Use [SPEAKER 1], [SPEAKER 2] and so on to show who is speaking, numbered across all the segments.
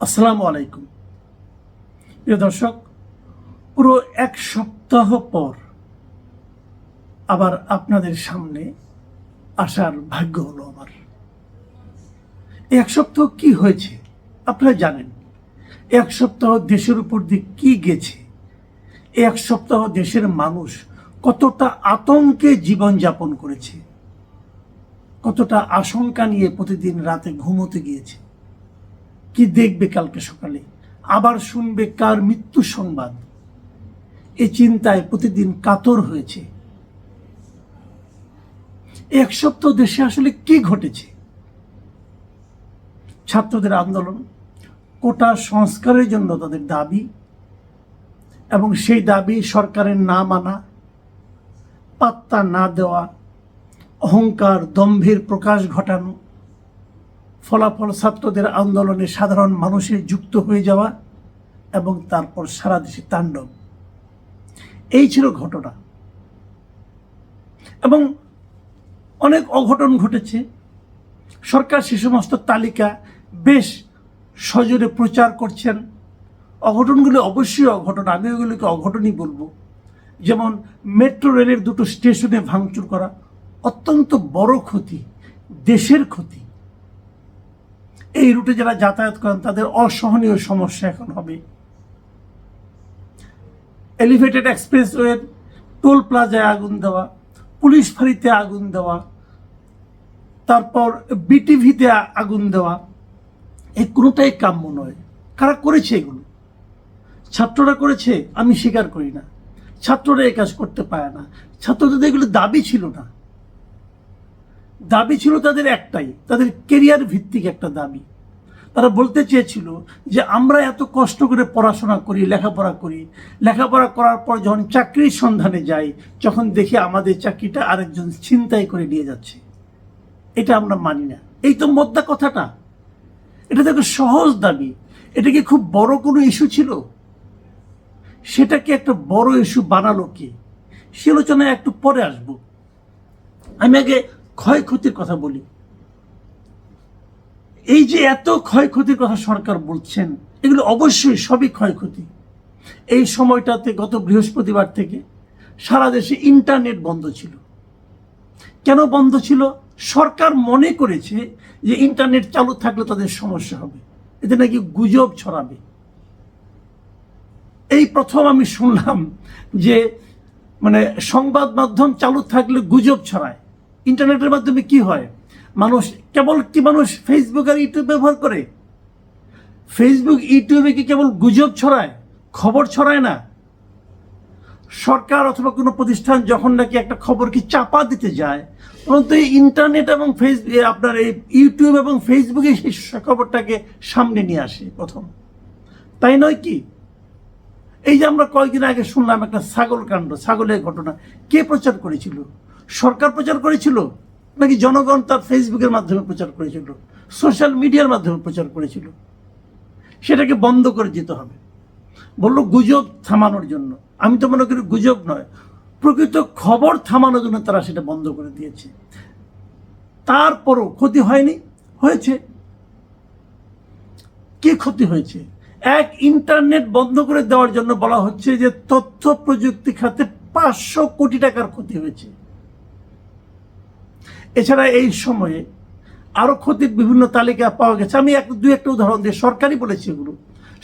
[SPEAKER 1] আসসালামু আলাইকুম। প্রিয় দর্শক, পুরো এক সপ্তাহ পর আবার আপনাদের সামনে আসার ভাগ্য হলো আমার। এক সপ্তাহ কি হয়েছে আপনারা জানেন? এক সপ্তাহ দেশের উপর দিয়ে কি গেছে? এক সপ্তাহ দেশের মানুষ কতটা আতঙ্কে জীবনযাপন করেছে? কতটা আশঙ্কা নিয়ে প্রতিদিন রাতে ঘুমোতে গিয়েছে? কি দেখবে কালকে সকালে? আবার শুনবে কার মৃত্যু সংবাদ? এই চিন্তায় প্রতিদিন কাতর হয়েছে। এক সপ্তাহ দেশে আসলে কি ঘটেছে? ছাত্রদের আন্দোলন, কোটা সংস্কারের জন্য তাদের দাবি, এবং সেই দাবি সরকারের না মানা, পাত্তা না দেওয়া, অহংকার, দম্ভের প্রকাশ ঘটানো ফলাফল ছাত্রদের আন্দোলনে সাধারণ মানুষের যুক্ত হয়ে যাওয়া এবং তারপর সারা দেশে তাণ্ডব। এই ছিল ঘটনা। এবং অনেক অঘটন ঘটেছে। সরকার সে সমস্ত তালিকা বেশ সজোরে প্রচার করছেন। অঘটনগুলি অবশ্যই অঘটন, আমি ওগুলোকে অঘটনই বলব। যেমন মেট্রো রেলের দুটো স্টেশনে ভাঙচুর করা, অত্যন্ত বড় ক্ষতি, দেশের ক্ষতি। এই রুটে যারা যাতায়াত করেন, তাদের অসহনীয় সমস্যা এখন হবে। এলিভেটেড এক্সপ্রেসওয়ের টোল প্লাজায় আগুন দেওয়া, পুলিশ ফাঁড়িতে আগুন দেওয়া, তারপর বিটিভিতে আগুন দেওয়া, এই কোনোটাই কাম্য নয়। কারা করেছে এগুলো? ছাত্ররা করেছে? আমি স্বীকার করি না। ছাত্ররা এই কাজ করতে পারে না। ছাত্রদের এগুলো দাবি ছিল না। দাবি ছিল তাদের একটাই, তাদের কেরিয়ার ভিত্তিক একটা দাবি। তারা বলতে চেয়েছিল যে আমরা এত কষ্ট করে পড়াশোনা করি, লেখাপড়া করি। লেখাপড়া করার পর যখন চাকরির সন্ধানে যাই যখন দেখি আমাদের চাকরিটা আরেকজন ছিনতাই করে নিয়ে যাচ্ছে। এটা আমরা মানি না। এই তো মোদ্দা কথাটা। এটা দেখো সহজ দাবি। এটা কি খুব বড় কোনো ইস্যু ছিল? সেটাকে একটা বড় ইস্যু বানালো কে? সে আলোচনায় একটু পরে আসব। আমি আগে ক্ষয়ক্ষতির কথা বলি। এই যে এত ক্ষয়ক্ষতির কথা সরকার বলছেন, এগুলো অবশ্যই সবই ক্ষয়ক্ষতি। এই সময়টাতে গত বৃহস্পতিবার থেকে সারা দেশে ইন্টারনেট বন্ধ ছিল। কেন বন্ধ ছিল? সরকার মনে করেছে যে ইন্টারনেট চালু থাকলে তাদের সমস্যা হবে। এতে নাকি গুজব ছড়াবে। এই প্রথম আমি শুনলাম যে মানে সংবাদ মাধ্যম চালু থাকলে গুজব ছড়ায়। ইন্টারনেটের মাধ্যমে কি হয়? মানুষ, কেবল কি মানুষ ফেসবুক আর ইউটিউব ব্যবহার করে? ফেসবুক ইউটিউবে কি কেবল গুজব ছড়ায়? খবর ছড়ায় না? সরকার অথবা কোনো প্রতিষ্ঠান যখন নাকি একটা খবরকে চাপা দিতে যায় পরন্তু এই ইন্টারনেট এবং ফেস আপনার এই ইউটিউব এবং ফেসবুকে সেই খবরটাকে সামনে নিয়ে আসে প্রথম। তাই নয় কি? এই যে আমরা কয়েকদিন আগে শুনলাম একটা ছাগল কাণ্ড, ছাগলের ঘটনা। কে প্রচার করেছিল? সরকার প্রচার করেছিল নাকি জনগণ তার ফেসবুকের মাধ্যমে প্রচার করেছিল? সোশ্যাল মিডিয়ার মাধ্যমে প্রচার করেছিল? সেটাকে বন্ধ করে দিতে হবে। বলল, গুজব থামানোর জন্য। আমি তো মনে করি গুজব নয়, প্রকৃত খবর থামানোর জন্য তারা সেটা বন্ধ করে দিয়েছে। তারপরও ক্ষতি হয়নি, হয়েছে। কি ক্ষতি হয়েছে? এক ইন্টারনেট বন্ধ করে দেওয়ার জন্য বলা হচ্ছে যে তথ্য প্রযুক্তি খাতে পাঁচশো কোটি টাকার ক্ষতি হয়েছে। এছাড়া এই সময়ে আরও ক্ষতির বিভিন্ন তালিকা পাওয়া গেছে। আমি এক দুই একটা উদাহরণ দিয়ে সরকারি বলেছি এগুলো।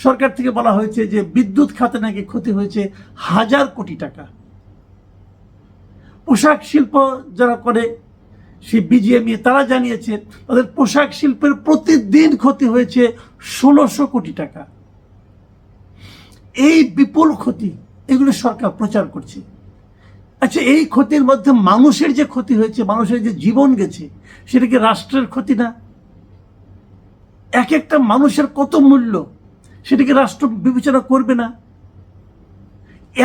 [SPEAKER 1] সরকার থেকে বলা হয়েছে যে বিদ্যুৎ খাতে নাকি ক্ষতি হয়েছে হাজার কোটি টাকা। পোশাক শিল্প যারা করে, সেই বিজিএমই তারা জানিয়েছে, তাদের পোশাক শিল্পের প্রতিদিন ক্ষতি হয়েছে ষোলোশো কোটি টাকা। এই বিপুল ক্ষতি এগুলো সরকার প্রচার করছে। আচ্ছা এই ক্ষতির মধ্যে মানুষের যে ক্ষতি হয়েছে, মানুষের যে জীবন গেছে, সেটা কি রাষ্ট্রের ক্ষতি না? এক একটা মানুষের কত মূল্য সেটাকে রাষ্ট্র বিবেচনা করবে না?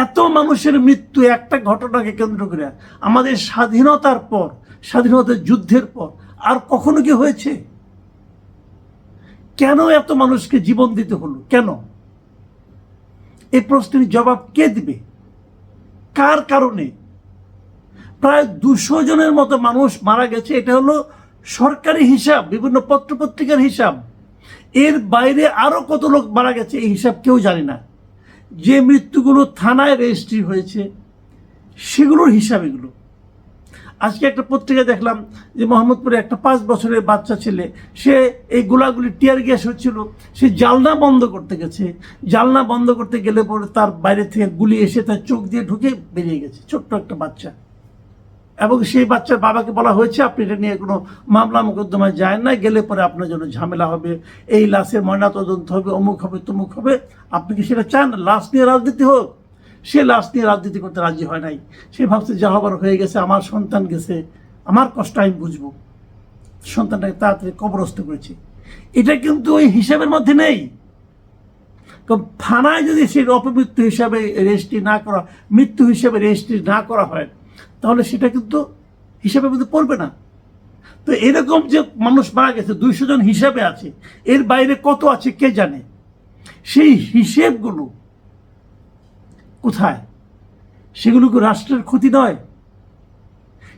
[SPEAKER 1] এত মানুষের মৃত্যু একটা ঘটনাকে কেন্দ্র করে, আমাদের স্বাধীনতার পর স্বাধীনতার যুদ্ধের পর, আর কখনো কি হয়েছে? কেন এত মানুষকে জীবন দিতে হলো? কেন? এই প্রশ্নের জবাব কে দিবে? কার কারণে? প্রায় দুশো জনের মতো মানুষ মারা গেছে। এটা হলো সরকারি হিসাব, বিভিন্ন পত্রপত্রিকার হিসাব। এর বাইরে আরও কত লোক মারা গেছে এই হিসাব কেউ জানে না। যে মৃত্যুগুলো থানায় রেজিস্ট্রি হয়েছে, সেগুলোর হিসাব এগুলো। আজকে একটা পত্রিকা দেখলাম যে মোহাম্মদপুরে একটা পাঁচ বছরের বাচ্চা ছেলে, সে এই গোলাগুলি টিয়ার গ্যাস হচ্ছিল, সে জালনা বন্ধ করতে গেছে। জালনা বন্ধ করতে গেলে পরে তার বাইরে থেকে গুলি এসে তার চোখ দিয়ে ঢুকে বেরিয়ে গেছে, ছোট্ট একটা বাচ্চা। এবং সেই বাচ্চার বাবাকে বলা হয়েছে, আপনি এটা নিয়ে কোনো মামলা মোকদ্দমায় যায় না গেলে পরে আপনার জন্য ঝামেলা হবে। এই লাশের ময়নাতদন্ত হবে, অমুক হবে, তমুক হবে। আপনি কি সেটা চান? লাশ নিয়ে রাজনীতি হোক। সে লাশ নিয়ে রাজনীতি করতে রাজি হয় নাই। সে ভাবছে, যা হবার হয়ে গেছে, আমার সন্তান গেছে। আমার কষ্ট আমি বুঝব। সন্তানটাকে তাড়াতাড়ি কবরস্থ করেছি। এটা কিন্তু ওই হিসাবের মধ্যে নেই। থানায় যদি সেই অপমৃত্যু হিসাবে রেজিস্ট্রি না করা, মৃত্যু হিসাবে রেজিস্ট্রি না করা হয় তাহলে সেটা কিন্তু হিসাবের মধ্যে পড়বে না। তো এরকম যে মানুষ মারা গেছে, দুইশো জন হিসাবে আছে, এর বাইরে কত আছে কে জানে? সেই হিসেবগুলো কোথায়? সেগুলো কি রাষ্ট্রের ক্ষতি নয়?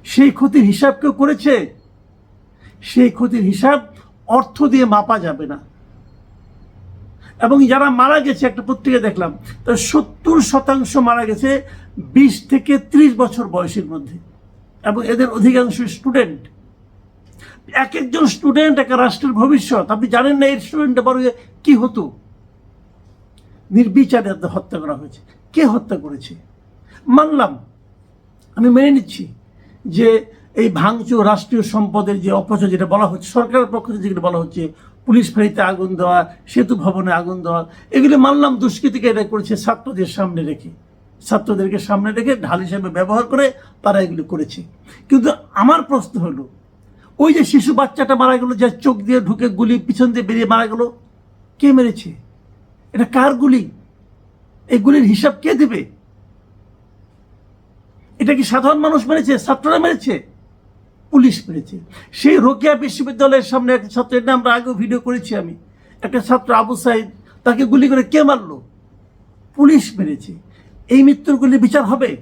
[SPEAKER 1] সেই ক্ষতির হিসাব কেউ করেছে? সেই ক্ষতির হিসাব অর্থ দিয়ে মাপা যাবে না। এবং যারা মারা গেছে, একটা পত্রিকা দেখলাম তার সত্তর শতাংশ মারা গেছে বিশ থেকে ত্রিশ বছর বয়সের মধ্যে। এবং এদের অধিকাংশ স্টুডেন্ট। এক একজন স্টুডেন্ট একটা রাষ্ট্রের ভবিষ্যৎ। আপনি জানেন না এই স্টুডেন্টটা বড় কি হতো? নির্বিচারে হত্যা করা হয়েছে। কে হত্যা করেছে? মানলাম। আমি মেনে নিচ্ছি যে এই ভাঙচুর, রাষ্ট্রীয় সম্পদের যে অপচয় যেটা বলা হচ্ছে, সরকারের পক্ষ থেকে যেটা বলা হচ্ছে পুলিশ ফাঁড়িতে আগুন দেওয়া, সেতু ভবনে আগুন দেওয়া, এগুলি মানলাম দুষ্কৃতিকে এটা করেছে ছাত্রদের সামনে রেখে। ছাত্রদেরকে সামনে রেখে ঢাল হিসেবে ব্যবহার করে তারা এগুলি করেছে। কিন্তু আমার প্রশ্ন হলো, ওই যে শিশু বাচ্চাটা মারা গেল, যে চোখ দিয়ে ঢুকে গুলি পিছন দিয়ে বেরিয়ে মারা গেলো, কে মেরেছে? এটা কার গুলি? এই গুলির হিসাব কে দেবে? এটা কি সাধারণ মানুষ মেরেছে? ছাত্ররা মেরেছে? পুলিশ মেরেছে। সেই রোকেয়া বিশ্ববিদ্যালয়ের সামনে একটা ছাত্রের নাম আমরা আগেও ভিডিও করেছি আমি। একটা ছাত্র আবু সাইদ, তাকে গুলি করে কে মারলো? পুলিশ মেরেছে। এই মৃত্যুর গুলি বিচার হবে?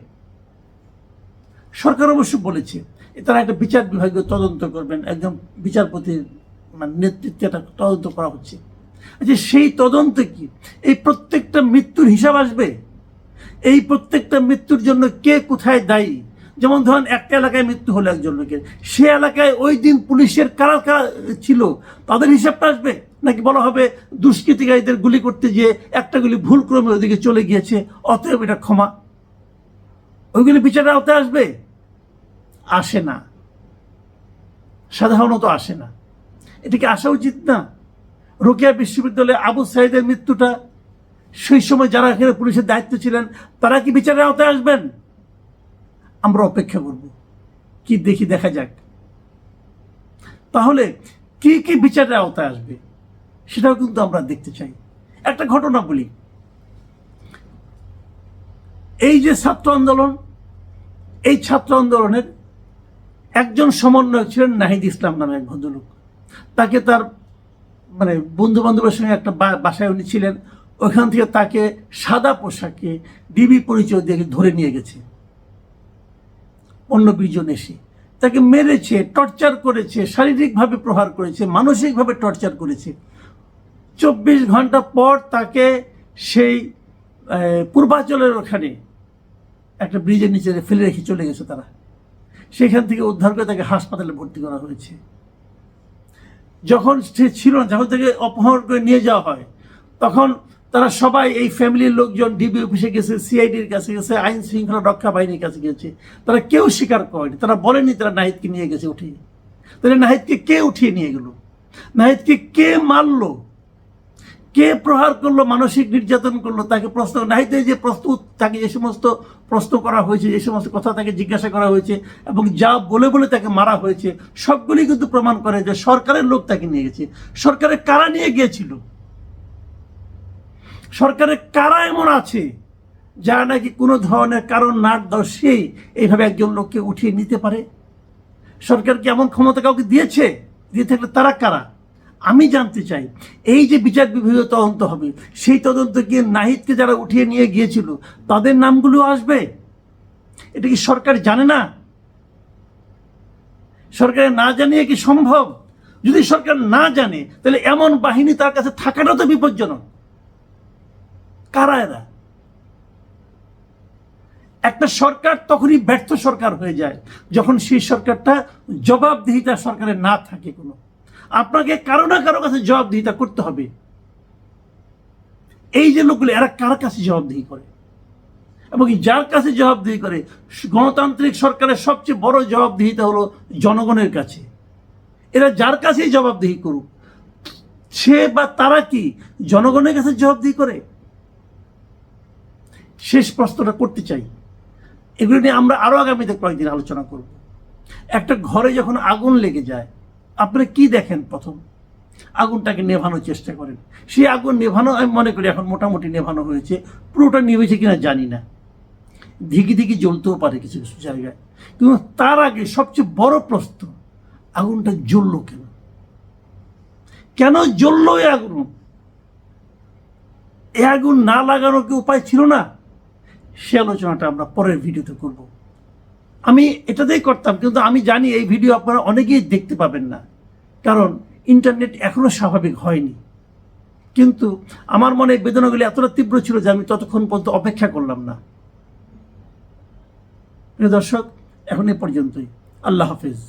[SPEAKER 1] সরকার অবশ্য বলেছে তারা একটা বিচার বিভাগীয় তদন্ত করবেন। একজন বিচারপতির মানে নেতৃত্বে একটা তদন্ত করা হচ্ছে। আচ্ছা সেই তদন্তে কি এই প্রত্যেকটা মৃত্যুর হিসাব আসবে? এই প্রত্যেকটা মৃত্যুর জন্য কে কোথায় দায়ী? যেমন ধরেন একটা এলাকায় মৃত্যু হলো একজন লোকের, সে এলাকায় ওই দিন পুলিশের কারা কারা ছিল, তাদের হিসাবটা আসবে? নাকি বলা হবে দুষ্কৃতিকারীদের গুলি করতে গিয়ে একটা গুলি ভুল ক্রমে ওদিকে চলে গিয়েছে, অতএব এটা ক্ষমা? ওইগুলি বিচারের আওতায় আসবে? আসে না। সাধারণত আসে না। এটা কি আসা উচিত না? রোকেয়া বিশ্ববিদ্যালয়ে আবু সাইদের মৃত্যুটা, সেই সময় যারা এখানে পুলিশের দায়িত্ব ছিলেন, তারা কি বিচারের আওতায় আসবেন? আমরা অপেক্ষা করব। কি দেখি দেখা যাক। তাহলে কি কি বিচারের আওতায় আসবে, সেটাও কিন্তু আমরা দেখতে চাই। একটা ঘটনা বলি। এই যে ছাত্র আন্দোলন, এই ছাত্র আন্দোলনের একজন সমন্বয়ক ছিলেন নাহিদ ইসলাম নামে এক ভদ্রলোক। তাকে তার মানে বন্ধু বান্ধবের সঙ্গে একটা বাসায় উনি ছিলেন। ওখান থেকে তাকে সাদা পোশাকে ডিবি পরিচয় দিয়ে ধরে নিয়ে গেছে। অন্য বিজন এসে তাকে মেরেছে টর্চার করেছে শারীরিকভাবে প্রহার করেছে মানসিকভাবে টর্চার করেছে। চব্বিশ ঘণ্টা পর তাকে সেই আহ, পূর্বাঞ্চলের ওখানে একটা ব্রিজের নিচে ফেলে রেখে চলে গেছে তারা। সেখান থেকে উদ্ধার করে তাকে হাসপাতালে ভর্তি করা হয়েছে। যখন সে ছিল না যখন তাকে অপহরণ করে নিয়ে যাওয়া হয় তখন তারা সবাই এই ফ্যামিলির লোকজন ডিবি অফিসে গেছে সিআইডির কাছে গেছে, আইন শৃঙ্খলা রক্ষা বাহিনীর কাছে গেছে। তারা কেউ স্বীকার করেনি। তারা বলেনি তারা নাহিদকে নিয়ে গেছে, উঠিয়ে। তাহলে নাহিদকে কে উঠিয়ে নিয়ে গেল? নাহিদকে কে মারলো? কে প্রহার করল? মানসিক নির্যাতন করল? তাকে প্রশ্ন, নাহিদের যে প্রস্তুত, তাকে যে সমস্ত প্রশ্ন করা হয়েছে, যে সমস্ত কথা তাকে জিজ্ঞাসা করা হয়েছে এবং যা বলে বলে তাকে মারা হয়েছে, সবগুলি কিন্তু প্রমাণ করে যে সরকারের লোক তাকে নিয়ে গেছে। সরকারের কারা নিয়ে গিয়েছিল? সরকারের কারা এমন আছে যারা নাকি কোনো ধরনের কারণ না দর্শেই এইভাবে একজন লোককে উঠিয়ে নিতে পারে? সরকার কি এমন ক্ষমতা কাউকে দিয়েছে? দিয়ে থাকলে তারা কারা? আমি জানতে চাই, এই যে বিচার বিভাগীয় তদন্ত হবে, সেই তদন্ত গিয়ে নাহিদকে যারা উঠিয়ে নিয়ে গিয়েছিল, তাদের নামগুলো আসবে? এটা কি সরকার জানে না? সরকারের না জানিয়ে কি সম্ভব? যদি সরকার না জানে, তাহলে এমন বাহিনী তার কাছে থাকাটা তো বিপজ্জনক। কারা এরা একটা সরকার তখনই ব্যর্থ সরকার হয়ে যায় যখন সেই সরকারটা জবাবদিহিতা সরকারের না থাকে কোনো। আপনাকে কারও না কারও কাছে জবাবদিহিতা করতে হবে। এই যে লোকগুলো, এরা কার কাছে জবাবদিহি করে? এবং যার কাছে জবাবদিহি করে, গণতান্ত্রিক সরকারের সবচেয়ে বড় জবাবদিহিতা হলো জনগণের কাছে। এরা যার কাছেই জবাবদিহি করুক, সে বা তারা কি জনগণের কাছে জবাবদিহি করে? শেষ প্রশ্নটা করতে চাই। এগুলো নিয়ে আমরা আরও আগামীতে কয়েকদিন আলোচনা করব। একটা ঘরে যখন আগুন লেগে যায় আপনি কি দেখেন প্রথম? আগুনটাকে নেভানোর চেষ্টা করেন। সেই আগুন নেভানো, আমি মনে করি এখন মোটামুটি নেভানো হয়েছে। পুরোটা নিভেছে কিনা জানি না। ধিকি ধিকি জ্বলতেও পারে কিছু কিছু জায়গায়। কিন্তু তার আগে সবচেয়ে বড় প্রশ্ন, আগুনটা জ্বললো কেন? কেন জ্বললো এই আগুন? এই আগুন না লাগানোর কি উপায় ছিল না? সে আলোচনাটা আমরা পরের ভিডিওতে করব। আমি এটাতেই করতাম, কিন্তু আমি জানি এই ভিডিও আপনারা অনেকেই দেখতে পাবেন না। কারণ ইন্টারনেট এখনও স্বাভাবিক হয়নি। কিন্তু আমার মনে বেদনাগুলি এতটা তীব্র ছিল যে আমি ততক্ষণ পর্যন্ত অপেক্ষা করলাম না। প্রিয় দর্শক, এখন এ পর্যন্তই। আল্লাহ হাফিজ।